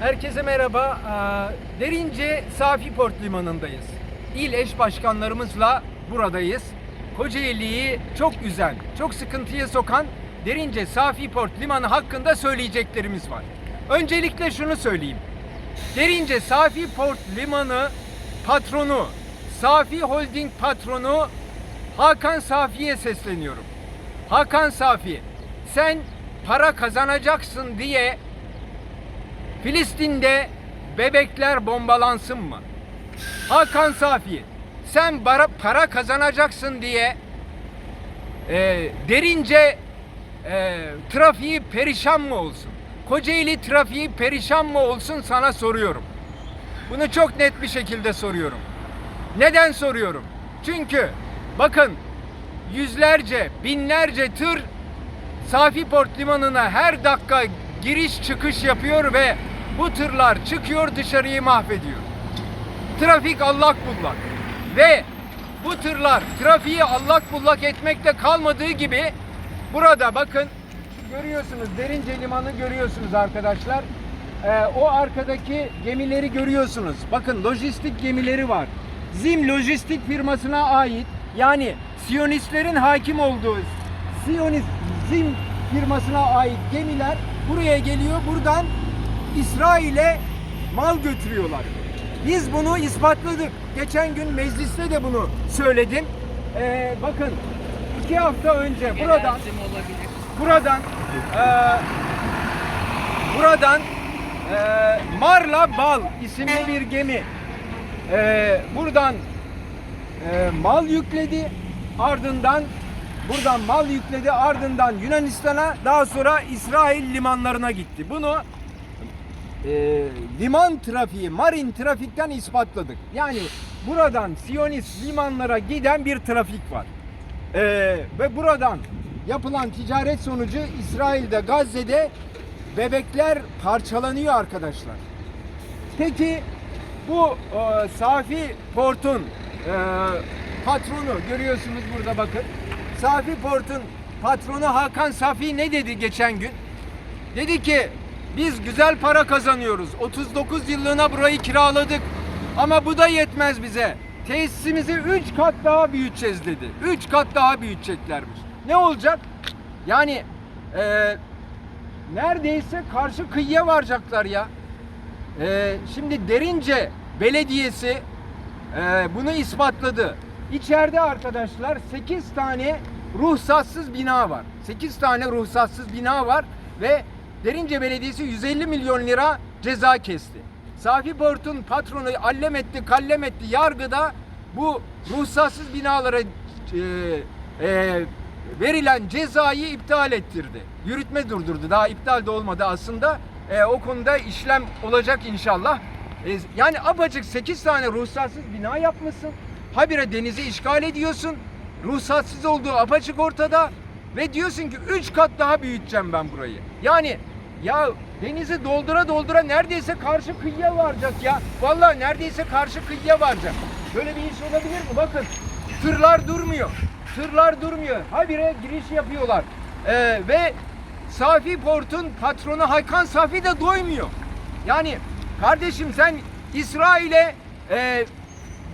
Herkese merhaba. Ee, Derince Safi Port Limanı'ndayız. İl eş başkanlarımızla buradayız. Kocaeli'yi çok üzen, çok sıkıntıya sokan Derince Safi Port Limanı hakkında söyleyeceklerimiz var. Öncelikle şunu söyleyeyim. Derince Safi Port Limanı patronu, Safi Holding patronu Hakan Safi'ye sesleniyorum. Hakan Safi, sen para kazanacaksın diye Filistin'de bebekler bombalansın mı? Hakan Safi, sen bara- para kazanacaksın diye e, derince e, trafiği perişan mı olsun? Kocaeli trafiği perişan mı olsun sana soruyorum. Bunu çok net bir şekilde soruyorum. Neden soruyorum? Çünkü bakın yüzlerce, binlerce tır Safi Port Limanı'na her dakika giriş çıkış yapıyor ve bu tırlar çıkıyor dışarıyı mahvediyor. Trafik allak bullak. Ve bu tırlar trafiği allak bullak etmekte kalmadığı gibi burada bakın görüyorsunuz Derince Limanı görüyorsunuz arkadaşlar. Ee, o arkadaki gemileri görüyorsunuz. Bakın lojistik gemileri var. Zim Lojistik firmasına ait yani Siyonistlerin hakim olduğu Siyonist Zim firmasına ait gemiler buraya geliyor. Buradan İsrail'e mal götürüyorlar. Biz bunu ispatladık. Geçen gün mecliste de bunu söyledim. Ee, bakın iki hafta önce buradan buradan eee, buradan eee, Marla Bal isimli bir gemi eee, buradan eee, mal yükledi ardından buradan mal yükledi ardından Yunanistan'a daha sonra İsrail limanlarına gitti. Bunu e, liman trafiği, marin trafikten ispatladık. Yani buradan Siyonist limanlara giden bir trafik var. E, ve buradan yapılan ticaret sonucu İsrail'de, Gazze'de bebekler parçalanıyor arkadaşlar. Peki bu e, Safi Port'un e, patronu görüyorsunuz burada bakın. Safi Port'un patronu Hakan Safi ne dedi geçen gün? Dedi ki biz güzel para kazanıyoruz. 39 yıllığına burayı kiraladık. Ama bu da yetmez bize. Tesisimizi 3 kat daha büyüteceğiz dedi. 3 kat daha büyüteceklermiş. Ne olacak? Yani eee, neredeyse karşı kıyıya varacaklar ya. Eee, şimdi Derince Belediyesi eee, bunu ispatladı. İçeride arkadaşlar 8 tane ruhsatsız bina var. 8 tane ruhsatsız bina var ve Derince Belediyesi 150 milyon lira ceza kesti. Safi Port'un patronu allem etti, kallem etti. Yargıda bu ruhsatsız binalara e, e, verilen cezayı iptal ettirdi. Yürütme durdurdu. Daha iptal de olmadı aslında. E, o konuda işlem olacak inşallah. E, yani apacık 8 tane ruhsatsız bina yapmışsın. Habire denizi işgal ediyorsun. Ruhsatsız olduğu apaçık ortada. Ve diyorsun ki 3 kat daha büyüteceğim ben burayı. Yani ya denizi doldura doldura neredeyse karşı kıyıya varacak ya. Vallahi neredeyse karşı kıyıya varacak. Böyle bir iş olabilir mi? Bakın tırlar durmuyor. Tırlar durmuyor. Habire giriş yapıyorlar. Ee, ve Safi Port'un patronu Hakan Safi de doymuyor. Yani kardeşim sen İsrail'e e,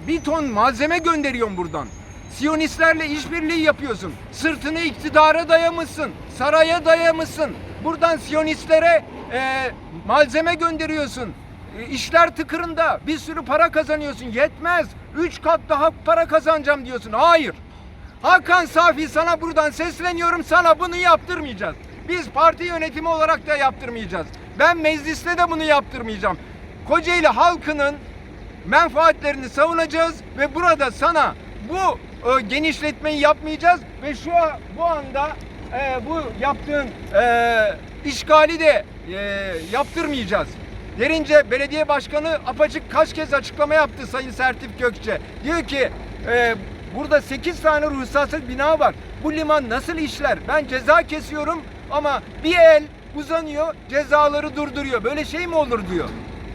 bir ton malzeme gönderiyorsun buradan. Siyonistlerle işbirliği yapıyorsun. Sırtını iktidara dayamışsın. Saraya dayamışsın. Buradan Siyonistlere e, malzeme gönderiyorsun. E, işler tıkırında. Bir sürü para kazanıyorsun. Yetmez. Üç kat daha para kazanacağım diyorsun. Hayır. Hakan Safi sana buradan sesleniyorum. Sana bunu yaptırmayacağız. Biz parti yönetimi olarak da yaptırmayacağız. Ben mecliste de bunu yaptırmayacağım. Kocaeli halkının menfaatlerini savunacağız ve burada sana bu e, genişletmeyi yapmayacağız ve şu bu anda e, bu yaptığın e, işgali de e, yaptırmayacağız. Derince Belediye Başkanı apaçık kaç kez açıklama yaptı Sayın Sertif Gökçe. Diyor ki e, burada 8 tane ruhsatsız bina var. Bu liman nasıl işler? Ben ceza kesiyorum ama bir el uzanıyor cezaları durduruyor. Böyle şey mi olur diyor.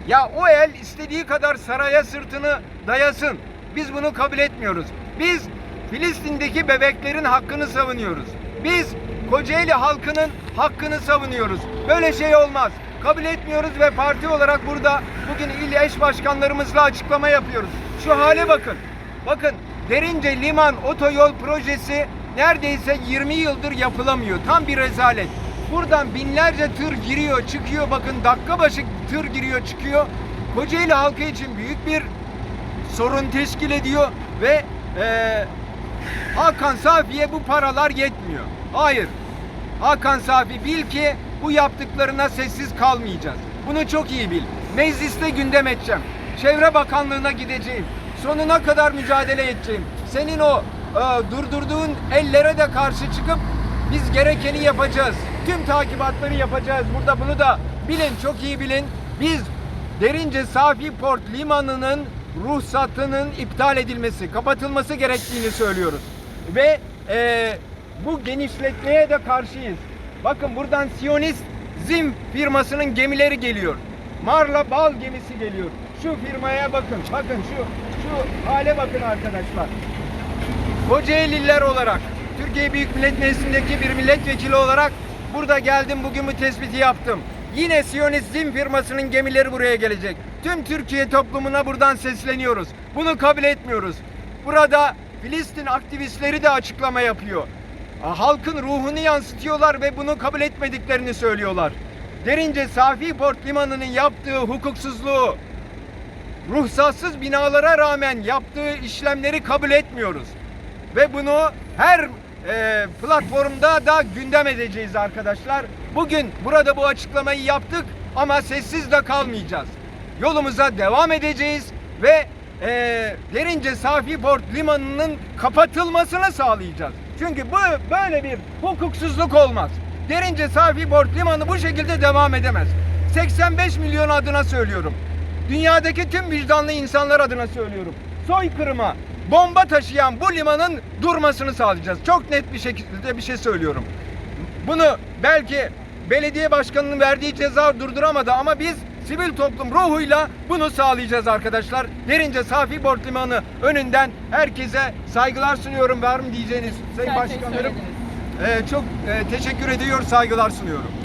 Ya o el istediği kadar saraya sırtını dayasın. Biz bunu kabul etmiyoruz. Biz Filistin'deki bebeklerin hakkını savunuyoruz. Biz Kocaeli halkının hakkını savunuyoruz. Böyle şey olmaz. kabul etmiyoruz ve parti olarak burada bugün il eş başkanlarımızla açıklama yapıyoruz. Şu hale bakın. Bakın Derince Liman Otoyol projesi neredeyse 20 yıldır yapılamıyor. Tam bir rezalet. Buradan binlerce tır giriyor, çıkıyor. Bakın dakika başı tır giriyor, çıkıyor. Kocaeli halkı için büyük bir sorun teşkil ediyor ve eee Hakan Safi'ye bu paralar yetmiyor. Hayır. Hakan Safi bil ki bu yaptıklarına sessiz kalmayacağız. Bunu çok iyi bil. Mecliste gündem edeceğim. Çevre Bakanlığı'na gideceğim. Sonuna kadar mücadele edeceğim. Senin o e, durdurduğun ellere de karşı çıkıp biz gerekeni yapacağız. Tüm takibatları yapacağız. Burada bunu da bilin, çok iyi bilin. Biz Derince Safi Port Limanı'nın ruhsatının iptal edilmesi, kapatılması gerektiğini söylüyoruz. Ve e, bu genişletmeye de karşıyız. Bakın buradan Siyonist Zim firmasının gemileri geliyor. Marla Bal gemisi geliyor. Şu firmaya bakın, bakın şu şu hale bakın arkadaşlar. Kocaeliler olarak, Türkiye Büyük Millet Meclisi'ndeki bir milletvekili olarak burada geldim bugün bu tespiti yaptım. Yine Siyonist Zim firmasının gemileri buraya gelecek. Tüm Türkiye toplumuna buradan sesleniyoruz. Bunu kabul etmiyoruz. Burada Filistin aktivistleri de açıklama yapıyor. Halkın ruhunu yansıtıyorlar ve bunu kabul etmediklerini söylüyorlar. Derince Safi Port Limanı'nın yaptığı hukuksuzluğu, ruhsatsız binalara rağmen yaptığı işlemleri kabul etmiyoruz. Ve bunu her e, platformda da gündem edeceğiz arkadaşlar. Bugün burada bu açıklamayı yaptık ama sessiz de kalmayacağız. Yolumuza devam edeceğiz ve e, Derince Safi Port Limanı'nın kapatılmasını sağlayacağız. Çünkü bu böyle bir hukuksuzluk olmaz. Derince Safi Port Limanı bu şekilde devam edemez. 85 milyon adına söylüyorum. Dünyadaki tüm vicdanlı insanlar adına söylüyorum. Soykırıma bomba taşıyan bu limanın durmasını sağlayacağız. Çok net bir şekilde bir şey söylüyorum. Bunu belki belediye başkanının verdiği ceza durduramadı ama biz sivil toplum ruhuyla bunu sağlayacağız arkadaşlar. Derince Safi Port Limanı önünden herkese saygılar sunuyorum. Var mı diyeceğiniz Sayın Başkanlarım? Ee, çok e, teşekkür ediyor, saygılar sunuyorum.